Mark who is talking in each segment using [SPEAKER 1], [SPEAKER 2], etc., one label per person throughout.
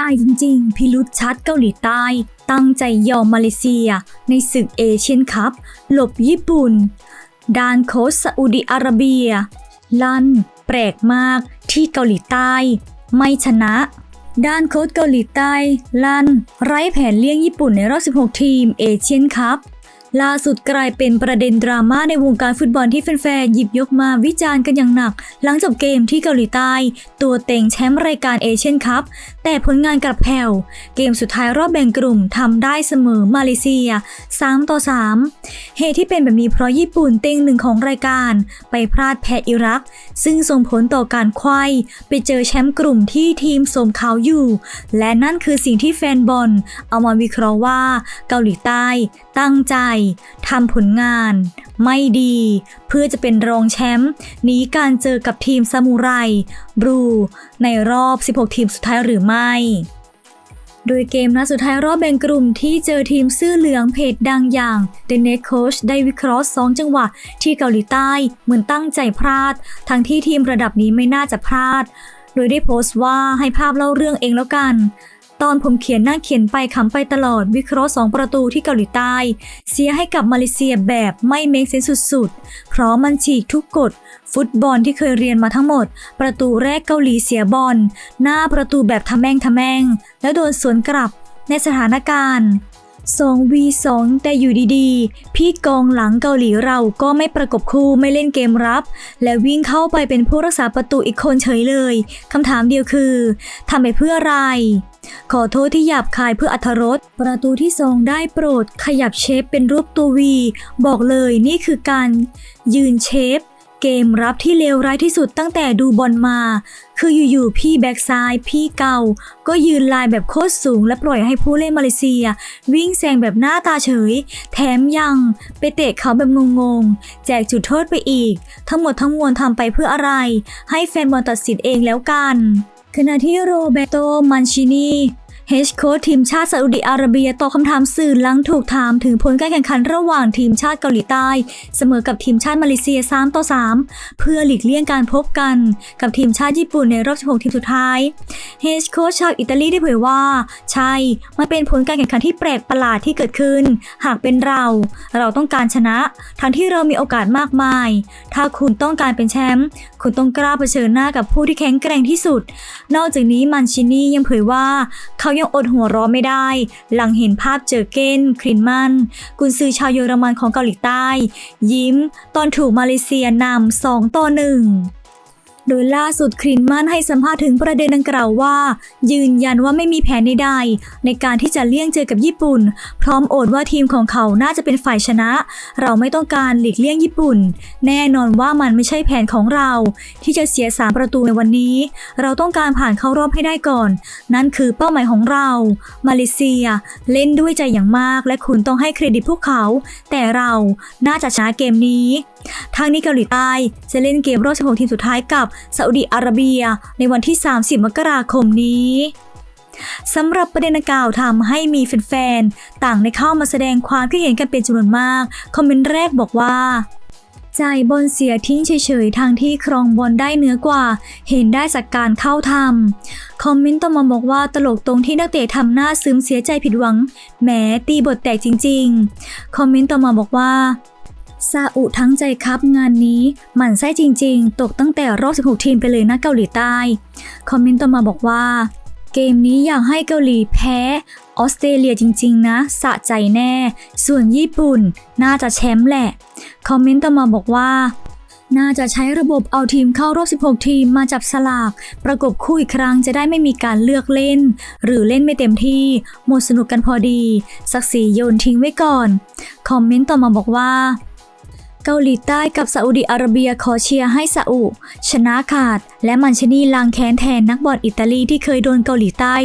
[SPEAKER 1] อายจริงๆ พิรุษชัดเกาหลีใต้ ตั้งใจยอมมาเลเซีย ในศึกเอเชียนคัพหลบญี่ปุ่น ด้านโค้ชซาอุดิอาระเบีย ลั่น แปลกมากที่เกาหลีใต้ ไม่ชนะ ด้านโค้ชเกาหลีใต้ ลั่น ไร้แผนเลี่ยงญี่ปุ่นในรอบ 16 ทีมเอเชียนคัพล่าสุดกลายเป็นประเด็นดราม่าในวงการฟุตบอลที่แฟนๆ หยิบยกมาวิจารณ์กันอย่างหนัก หลังจบเกมที่เกาหลีใต้ ตัวเต็งแชมป์รายการเอเชียนคัพ แต่ผลงานกลับแผ่ว เกมสุดท้ายรอบแบ่งกลุ่มทำได้เสมอมาเลเซีย 3 ต่อ 3 เหตุที่เป็นแบบนี้เพราะญี่ปุ่นเต็งหนึ่งของรายการ ไปพลาดแพ้อิรัก ซึ่งส่งผลต่อการควายไปเจอแชมป์กลุ่มที่ทีมสมเขาอยู่ และนั่นคือสิ่งที่แฟนบอล เอามาวิเคราะห์ว่าเกาหลีใต้ ตั้งใจทำผลงาน ไม่ดี เพื่อจะเป็นรองแชมป์หนีการเจอกับทีมซามูไรบรู ในรอบ 16 ทีมสุดท้ายหรือไม่ โดยเกมนัดสุดท้ายรอบแบ่งกลุ่มที่เจอทีมซื่อเหลืองเพจดังอย่าง The Net Coach ได้วิเคราะห์ 2 จังหวะที่เกาหลีใต้เหมือนตั้งใจพลาด ทั้งที่ทีมระดับนี้ไม่น่าจะพลาด โดยได้โพสต์ว่าให้ภาพเล่าเรื่องเองแล้วกัน ตอนผมเขียนหน้าเขียนไปขำไปตลอดวิเคราะห์ 2 ประตูที่เกาหลีใต้ เสียให้กับมาเลเซียแบบไม่เมคเซนสุดๆ เพราะมันฉีกทุกกฎ ฟุตบอลที่เคยเรียนมาทั้งหมด ประตูแรกเกาหลีเสียบอล หน้าประตูแบบทะแม่งทะแม่งแล้วโดนสวนกลับในสถานการณ์ 2v2 แต่อยู่ดีๆ พี่กองหลังเกาหลีเราก็ไม่ประกบคู่ไม่เล่นเกมรับ และวิ่งเข้าไปเป็นผู้รักษาประตูอีกคนเฉยเลยคำถามเดียวคือทำไปเพื่ออะไร ขอโทษที่หยาบคายเพื่ออัธรสประตูที่สองได้โปรดขยับเชฟเป็นรูปตัววี บอกเลยนี่คือการยืนเชฟ เกมรับที่เลวร้ายที่สุดตั้งแต่ดูบอลมา คืออยู่ๆพี่แบ็กซ้าย พี่เก่า ก็ยืนลายแบบโคตรสูง และปล่อยให้ผู้เล่นมาเลเซีย วิ่งแซงแบบหน้าตาเฉย แถมยังไปเตะเขาแบบงงๆ แจกจุดโทษไปอีก ทั้งหมดทั้งมวลทำไปเพื่ออะไร ให้แฟนบอลตัดสินเองแล้วกันขณะที่โรเบโต มันชินี เฮดโค้ชทีมชาติซาอุดิอาระเบียตอบคำถามสื่อหลังถูกถามถึงผลการแข่งขันระหว่างทีมชาติเกาหลีใต้ เสมอกับทีมชาติมาเลเซีย 3 ต่อ 3 เพื่อหลีกเลี่ยงการพบกันกับทีมชาติญี่ปุ่นในรอบ 16 ทีมสุดท้ายเฮดโค้ชชาวอิตาลีได้เผยว่า ใช่ มันเป็นผลการแข่งขันที่แปลกประหลาดที่เกิดขึ้น หากเป็นเรา เราต้องการชนะ ทั้งที่เรามีโอกาสมากมาย ถ้าคุณต้องการเป็นแชมป์คุณต้องกล้าเผชิญหน้ากับผู้ที่แข็งแกร่งที่สุด นอกจากนี้มันชินี่ยังเผยว่าเขายังอดหัวเราะไม่ได้ หลังเห็นภาพเจอเกนครินมันกุนซือชาวเยอรมันของเกาหลีใต้ ยิ้มตอนถูกมาเลเซียนำสองต่อหนึ่ง โดยล่าสุดครินมันให้สัมภาษณ์ถึงประเด็นดังกล่าวว่า ยืนยันว่าไม่มีแผนใดๆในการที่จะเลี่ยงเจอกับญี่ปุ่น พร้อมโอดว่าทีมของเขาน่าจะเป็นฝ่ายชนะ เราไม่ต้องการหลีกเลี่ยงญี่ปุ่น แน่นอนว่ามันไม่ใช่แผนของเรา ที่จะเสียสามประตูในวันนี้ เราต้องการผ่านเข้ารอบให้ได้ก่อน นั่นคือเป้าหมายของเรา มาเลเซีย เล่นด้วยใจอย่างมาก และคุณต้องให้เครดิตพวกเขา แต่เราน่าจะชนะเกมนี้ทางนี้เกาหลีใต้จะเล่นเกมรอบ16ทีมสุดท้ายกับซาอุดิอาระเบีย ในวันที่ 30 มกราคมนี้สำหรับประเด็นกล่าวทำให้มีแฟนๆ ต่างได้เข้ามาแสดงความคิดเห็นกันเป็นจำนวนมาก คอมเมนต์แรกบอกว่าจ่ายบอลเสียทิ้งเฉยๆ ทางที่ครองบอลได้เหนือกว่า เห็นได้จากการเข้าทำ คอมเมนต์ต่อมาบอกว่าตลกตรงที่นักเตะทำหน้าซึมเสียใจผิดหวังแหมตีบทแตกจริงๆ คอมเมนต์ต่อมาบอกว่า ซาอุทั้งใจครับงานนี้หมั่นไส้จริงๆ ตกตั้งแต่รอบ 16 ทีมไปเลยนะเกาหลีใต้ คอมเมนต์ต่อมาบอกว่า เกมนี้อยากให้เกาหลีแพ้ ออสเตรเลียจริงๆ นะสะใจแน่ ส่วนญี่ปุ่นน่าจะแชมป์แหละ คอมเมนต์ต่อมาบอกว่าน่าจะใช้ระบบเอาทีมเข้ารอบ 16 ทีมมาจับสลาก ประกบคู่อีกครั้งจะได้ไม่มีการเลือกเล่น หรือเล่นไม่เต็มที่ หมดสนุกกันพอดี สักสีโยนทิ้งไว้ก่อน คอมเมนต์ต่อมาบอกว่า เกาหลีใต้กับซาอุดิอาระเบียขอเชียร์ให้ซาอุชนะขาด และมันชนีลางแค้นแทนนักบอลอิตาลีที่เคยโดนเกาหลีใต้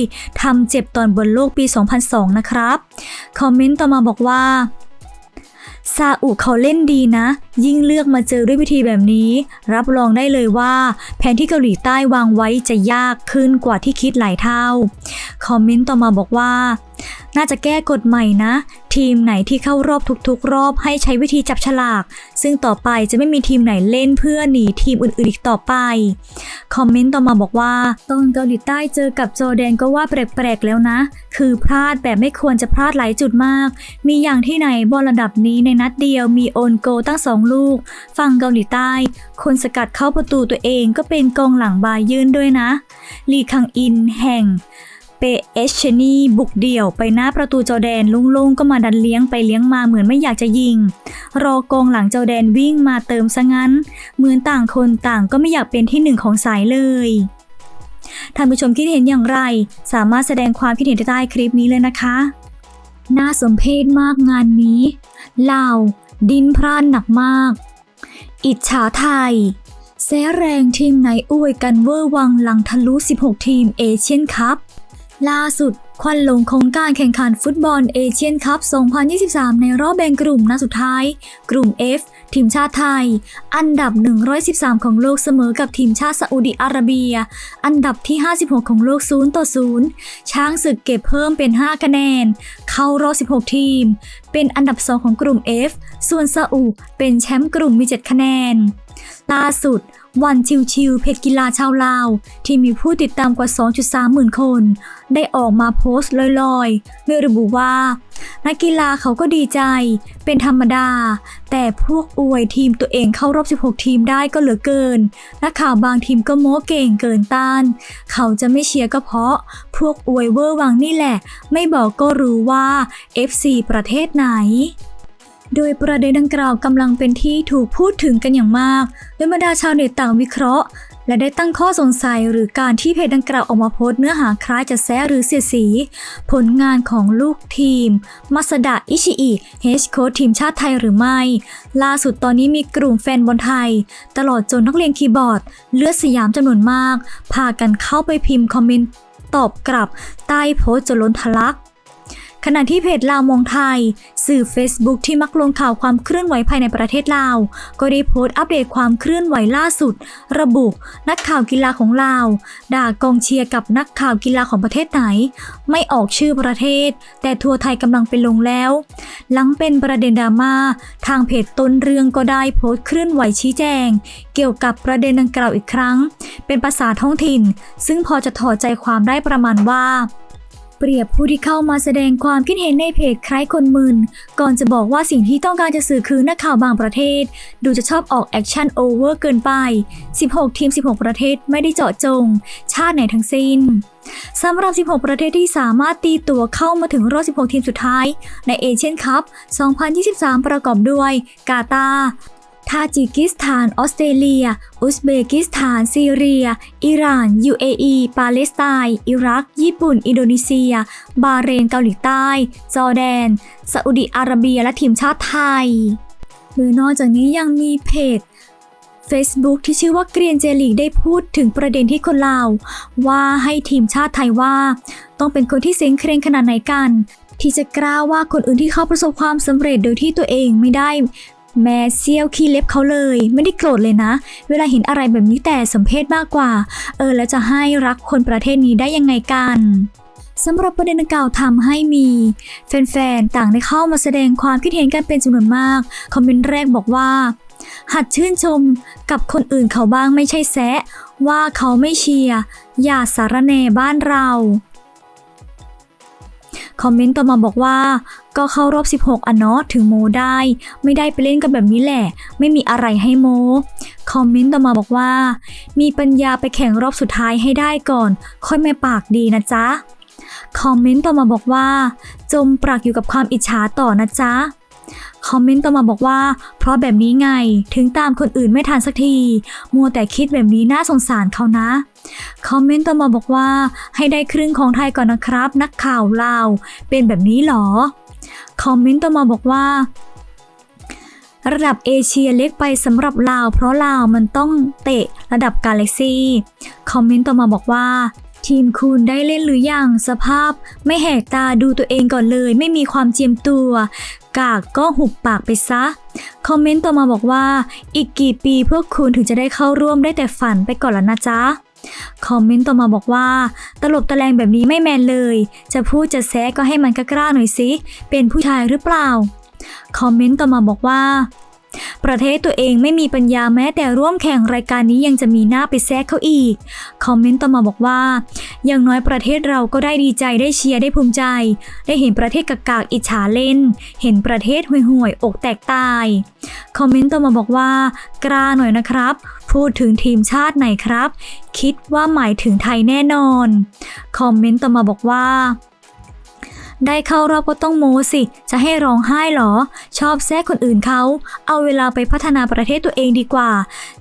[SPEAKER 1] ทำเจ็บตอนบนโลกปี 2002 นะครับ คอมเมนต์ต่อมาบอกว่าซาอุเขาเล่นดีนะ ยิ่งเลือกมาเจอด้วยวิธีแบบนี้ รับรองได้เลยว่า แผนที่เกาหลีใต้วางไว้จะยากขึ้นกว่าที่คิดหลายเท่า คอมเมนต์ต่อมาบอกว่า น่าจะแก้กฎใหม่นะ ทีมไหนที่เข้ารอบทุกๆ รอบให้ใช้วิธีจับฉลาก ซึ่งต่อไปจะไม่มีทีมไหนเล่นเพื่อหนีทีมอื่นๆอีกต่อไป คอมเมนต์ต่อมาบอกว่าตอนเกาหลีใต้เจอกับจอร์แดนก็ว่าแปลกๆแล้วนะ คือพลาดแบบไม่ควรจะพลาดหลายจุดมาก มีอย่างที่ไหนบอลระดับนี้ในนัดเดียวมีโอนโกตั้งสองลูก ฝั่งเกาหลีใต้ คนสกัดเข้าประตูตัวเองก็เป็นกองหลังบาเยิร์นด้วยนะลีคังอินแห่ง เปเอชเชนีบุกเดี่ยวไปหน้าประตูจอแดนล่งๆก็มาดันเลี้ยงไปเลี้ยงมาเหมือนไม่อยากจะยิงรอกองหลังจอแดนวิ่งมาเติมซะงั้น เหมือนต่างคนต่างก็ไม่อยากเป็นที่หนึ่งของสายเลยท่านผู้ชมคิดเห็นอย่างไร สามารถแสดงความคิดเห็นใต้คลิปนี้เลยนะคะ น่าสมเพชมากงานนี้เหล่าดินพรานหนักมาก อิจฉาไทยแซะแรงทีมไหนอวยกันเวอร์วังหลังทะลุ 16 ทีมเอเชียนคัพ ล่าสุด ควันหลงของการแข่งขันฟุตบอลเอเชียนคัพ 2023 ในรอบแบ่งกลุ่มนัดสุดท้าย กลุ่ม F ทีมชาติไทย อันดับ 113 ของโลกเสมอกับทีมชาติซาอุดิอาระเบีย อันดับที่ 56 ของโลก 0 ต่อ 0 ช้างศึกเก็บเพิ่มเป็น 5 คะแนน เข้ารอบ 16 ทีม เป็นอันดับ 2 ของกลุ่ม F ส่วนซาอุเป็นแชมป์กลุ่มมี 7 คะแนน ล่าสุด วันชิวๆเพจกีฬาชาวลาว ที่มีผู้ติดตามกว่า 2.3 หมื่นคน ได้ออกมาโพสต์ลอยๆโดยระบุว่า นักกีฬาเขาก็ดีใจ เป็นธรรมดา แต่พวกอวยทีมตัวเองเข้ารอบ 16 ทีมได้ก็เหลือเกินนักข่าวบางทีมก็โม้เก่งเกินต้าน เขาจะไม่เชียร์ก็เพราะ พวกอวยเวอร์วังนี่แหละ ไม่บอกก็รู้ว่า FC ประเทศไหน โดยประเด็นดังกล่าวกำลังเป็นที่ถูกพูดถึงกันอย่างมากโดยบรรดาชาวเน็ตต่างวิเคราะห์ และได้ตั้งข้อสงสัยหรือการที่เพจดังกล่าวออกมาโพสต์เนื้อหาคล้ายจะแซะหรือเสียสี ผลงานของลูกทีมมาสดะอิชิอิเฮดโค้ชทีมชาติไทยหรือไม่ ล่าสุดตอนนี้มีกลุ่มแฟนบอลไทย ตลอดจนนักเรียนคีย์บอร์ด เลือดสยามจำนวนมาก พากันเข้าไปพิมพ์คอมเมนต์ตอบกลับใต้โพสต์จนล้นทะลัก ขณะที่เพจลาวมองไทย สื่อ Facebook ที่มักลงข่าวความเคลื่อนไหวภายในประเทศลาว ก็ได้โพสต์อัปเดตความเคลื่อนไหวล่าสุด ระบุ นักข่าวกีฬาของลาว ด่ากองเชียร์กับนักข่าวกีฬาของประเทศไหน ไม่ออกชื่อประเทศ แต่ทัวร์ไทยกำลังเป็นลงแล้ว หลังเป็นประเด็นดราม่าทางเพจต้นเรื่องก็ได้โพสต์เคลื่อนไหวชี้แจง เกี่ยวกับประเด็นดังกล่าวอีกครั้ง เป็นภาษาท้องถิ่น ซึ่งพอจะถอดใจความได้ประมาณว่า เปรียบผู้ที่เข้ามาแสดงความคิดเห็นในเพจคล้ายคนมึน ก่อนจะบอกว่าสิ่งที่ต้องการจะสื่อคือนักข่าวบางประเทศ ดูจะชอบออกแอคชั่นโอเวอร์เกินไป 16 ทีม 16 ประเทศไม่ได้เจาะจง ชาติไหนทั้งสิ้นสำหรับ 16 ประเทศที่สามารถตีตัวเข้ามาถึงรอบ 16 ทีมสุดท้าย ในเอเชียนคัพ 2023 ประกอบด้วย กาตาร์ ทาจิกิสถาน ออสเตรเลีย อุซเบกิสถาน ซีเรีย อิหร่าน UAE ปาเลสไตน์ อิรัก ญี่ปุ่น อินโดนีเซีย บาเรน เกาหลีใต้ จอร์แดน ซาอุดิอาระเบีย และทีมชาติไทย โดยนอกจากนี้ยังมีเพจ Facebook ที่ชื่อว่าเกรียนเจลีกได้พูดถึงประเด็นที่คนลาวว่าให้ทีมชาติไทยว่า ต้องเป็นคนที่เซ็งเคร่งขนาดไหนกัน ที่จะกล้าว่าคนอื่นที่เขาประสบความสำเร็จโดยที่ตัวเองไม่ได้ แม่เซี่ยวขี้เล็บเขาเลย ไม่ได้โกรธเลยนะ เวลาเห็นอะไรแบบนี้แต่สมเพศมากกว่า เออ แล้วจะให้รักคนประเทศนี้ได้ยังไงกันสำหรับประเด็นดังกล่าวทำให้มี แฟนๆ ต่างได้เข้ามาแสดงความคิดเห็นกันเป็นจำนวนมาก คอมเมนต์แรกบอกว่า หัดชื่นชมกับคนอื่นเขาบ้างไม่ใช่แซะ ว่าเขาไม่เชียร์อย่าสารแนบ้านเรา คอมเมนต์ต่อมาบอกว่า ก็เข้ารอบ 16อะเนาะถึงโมได้ ไม่ได้ไปเล่นกันแบบนี้แหละ ไม่มีอะไรให้โมคอมเมนต์ต่อมาบอกว่า มีปัญญาไปแข่งรอบสุดท้ายให้ได้ก่อน ค่อยมาปากดีนะจ๊ะคอมเมนต์ต่อมาบอกว่า จมปรักอยู่กับความอิจฉาต่อนะจ๊ะ คอมเมนต์ต่อมาบอกว่า เพราะแบบนี้ไงถึงตามคนอื่นไม่ทันสักที มัวแต่คิดแบบนี้น่าสงสารเขานะ คอมเมนต์ต่อมาบอกว่า ให้ได้ครึ่งของไทยก่อนนะครับ นักข่าวลาวเป็นแบบนี้หรอ คอมเมนต์ต่อมาบอกว่า ระดับเอเชียเล็กไปสำหรับลาว เพราะลาวมันต้องเตะระดับกาแล็กซี่ คอมเมนต์ต่อมาบอกว่า ทีมคุณได้เล่นหรือยังสภาพ ไม่แหกตาดูตัวเองก่อนเลย ไม่มีความเจียมตัว กากก็หุบปากไปซะ คอมเมนต์ต่อมาบอกว่า อีกกี่ปีพวกคุณถึงจะได้เข้าร่วมได้แต่ฝันไปก่อนแล้วนะจ๊ะคอมเมนต์ต่อมาบอกว่า ตลบตะแลงแบบนี้ไม่แมนเลย จะพูดจะแซะก็ให้มันกล้าๆหน่อยสิ เป็นผู้ชายหรือเปล่า คอมเมนต์ต่อมาบอกว่า ประเทศตัวเองไม่มีปัญญาแม้แต่ร่วมแข่งรายการนี้ยังจะมีหน้าไปแซะเขาอีก คอมเมนต์ต่อมาบอกว่า อย่างน้อยประเทศเราก็ได้ดีใจได้เชียร์ได้ภูมิใจ ได้เห็นประเทศกากากๆอิจฉาเล่น เห็นประเทศห่วยห่วยๆอกแตกตาย คอมเมนต์ต่อมาบอกว่า กล้าหน่อยนะครับ พูดถึงทีมชาติไหนครับ คิดว่าหมายถึงไทยแน่นอน คอมเมนต์ต่อมาบอกว่า ได้เข้ารอบก็ต้องโมสิ จะให้ร้องไห้เหรอ ชอบแซะคนอื่นเขา เอาเวลาไปพัฒนาประเทศตัวเองดีกว่า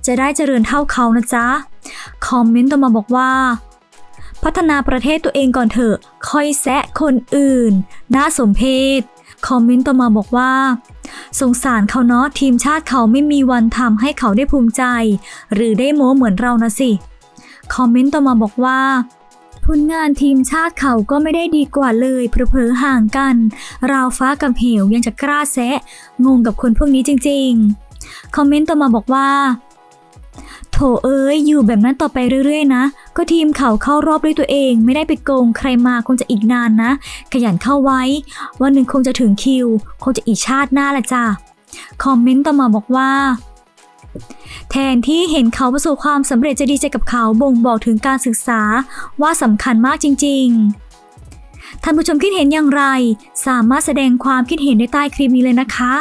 [SPEAKER 1] จะได้เจริญเท่าเขานะจ๊ะ คอมเมนต์ต่อมาบอกว่า พัฒนาประเทศตัวเองก่อนเถอะ ค่อยแซะคนอื่น น่าสมเพชคอมเมนต์ต่อมาบอกว่า สงสารเขาเนาะทีมชาติเขาไม่มีวันทำให้เขาได้ภูมิใจ หรือได้โม้เหมือนเรานะสิ คอมเมนต์ต่อมาบอกว่า ผลงานทีมชาติเขาก็ไม่ได้ดีกว่าเลยเพลอๆห่างกัน ราวฟ้ากับเหวยังจะกล้าแซะ งงกับคนพวกนี้จริงๆ คอมเมนต์ต่อมาบอกว่า โถเอ้ย อยู่แบบนั้นต่อไปเรื่อยๆนะ ก็ทีมเขาเข้ารอบด้วยตัวเอง ไม่ได้ไปโกงใครมาคงจะอีกนานนะ ขยันเข้าไว้ วันหนึ่งคงจะถึงคิว คงจะอีกชาติหน้าละจ้ะคอมเมนต์ต่อมาบอกว่า แทนที่เห็นเขาประสบความสำเร็จจะดีใจกับเขาบ่งบอกถึงการศึกษาว่าสำคัญมากจริง ๆ ท่านผู้ชมคิดเห็นอย่างไร สามารถแสดงความคิดเห็นได้ใต้คลิปนี้เลยนะคะ